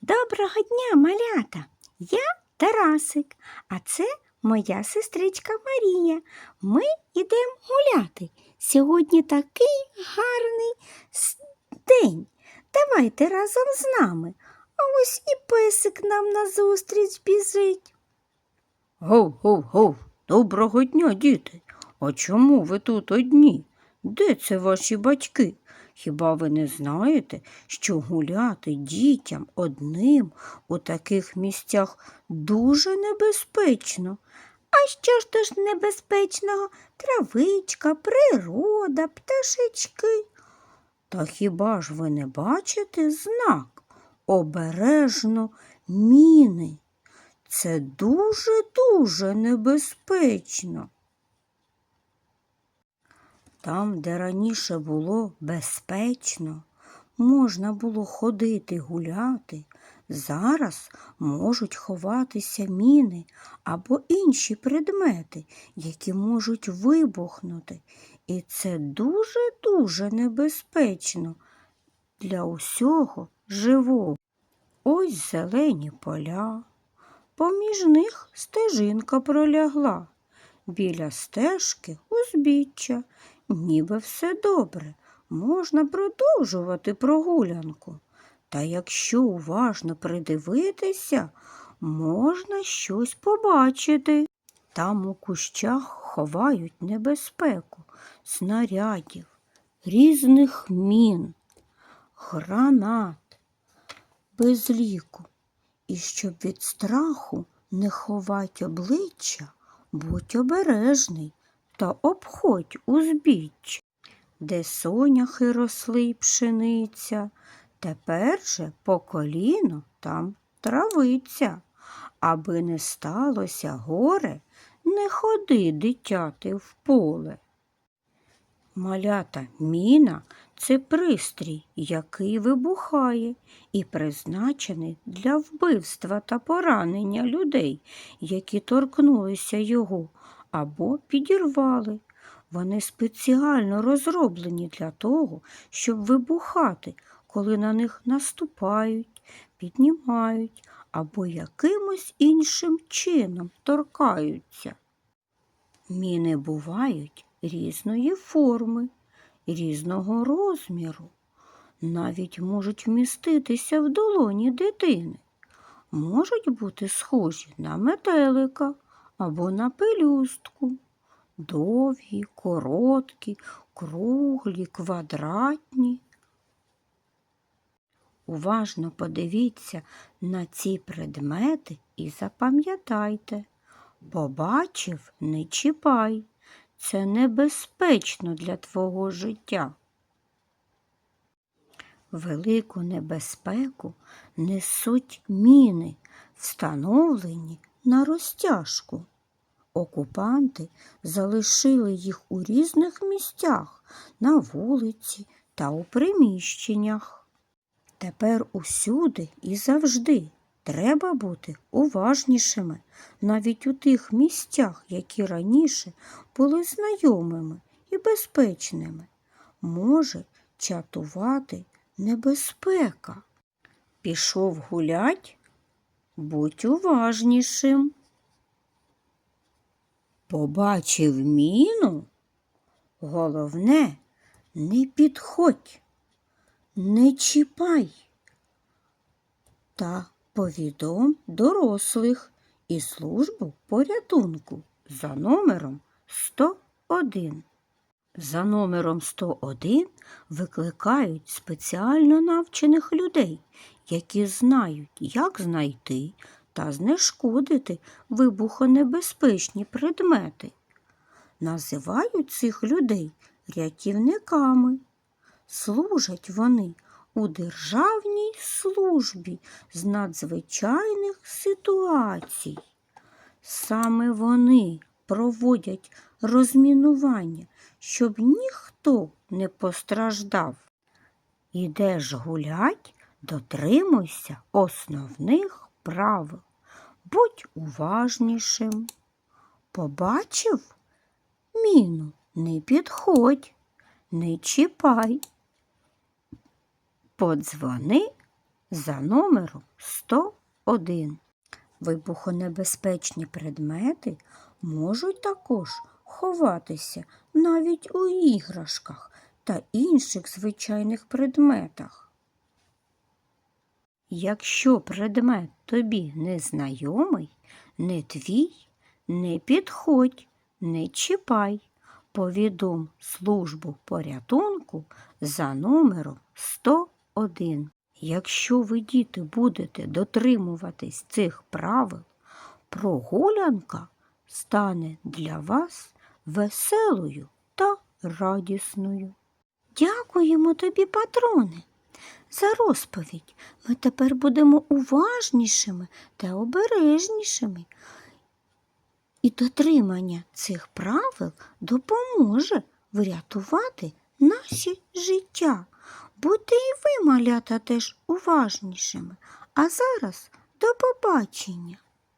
Доброго дня, малята! Я Тарасик, а це моя сестричка Марія. Ми йдемо гуляти. Сьогодні такий гарний день. Давайте разом з нами. А ось і песик нам назустріч біжить. Гов, гов, гов, доброго дня, діти. А чому ви тут одні? Де це ваші батьки? Хіба ви не знаєте, що гуляти дітям одним у таких місцях дуже небезпечно? А що ж то ж небезпечного? Травичка, природа, пташечки. Та хіба ж ви не бачите знак? Обережно міни. Це дуже-дуже небезпечно. Там, де раніше було безпечно, можна було ходити гуляти, зараз можуть ховатися міни або інші предмети, які можуть вибухнути. І це дуже-дуже небезпечно для усього живого. Ось зелені поля, поміж них стежинка пролягла. Біля стежки узбіччя, ніби все добре, можна продовжувати прогулянку. Та якщо уважно придивитися, можна щось побачити. Там у кущах ховають небезпеку, снарядів, різних мін, гранат, без ліку. І щоб від страху не ховать обличчя, будь обережний та обходь узбіч, де соняхи росли й пшениця, тепер же по коліно там травиця. Аби не сталося горе, не ходи, дитяти, в поле. Малята міна це пристрій, який вибухає і призначений для вбивства та поранення людей, які торкнулися його або підірвали. Вони спеціально розроблені для того, щоб вибухати, коли на них наступають, піднімають або якимось іншим чином торкаються. Міни бувають різної форми, різного розміру, навіть можуть вміститися в долоні дитини, можуть бути схожі на метелика або на пелюстку, довгі, короткі, круглі, квадратні. Уважно подивіться на ці предмети і запам'ятайте. Побачив, не чіпай. Це небезпечно для твого життя. Велику небезпеку несуть міни, встановлені на розтяжку. Окупанти залишили їх у різних місцях на вулиці та у приміщеннях. Тепер усюди і завжди треба бути уважнішими навіть у тих місцях, які раніше були знайомими і безпечними. Може чатувати небезпека. Пішов гулять, будь уважнішим. Побачив міну, головне, не підходь, не чіпай та повідом дорослих і службу порятунку за номером 101. За номером 101 викликають спеціально навчених людей, які знають, як знайти та знешкодити вибухонебезпечні предмети. Називають цих людей рятівниками. Служать вони у Державній службі з надзвичайних ситуацій. Саме вони проводять розмінування, щоб ніхто не постраждав. Ідеш гулять, дотримуйся основних правил. Будь уважнішим. Побачив? Міну, не підходь, не чіпай. Подзвони за номером 101. Вибухонебезпечні предмети можуть також ховатися навіть у іграшках та інших звичайних предметах. Якщо предмет тобі незнайомий, не твій, не підходь, не чіпай. Повідом службу порятунку за номером 101. Якщо ви, діти, будете дотримуватись цих правил, прогулянка стане для вас веселою та радісною. Дякуємо тобі, патроне, за розповідь. Ми тепер будемо уважнішими та обережнішими. І дотримання цих правил допоможе врятувати наші життя. Будьте і ви, малята, теж уважнішими. А зараз до побачення,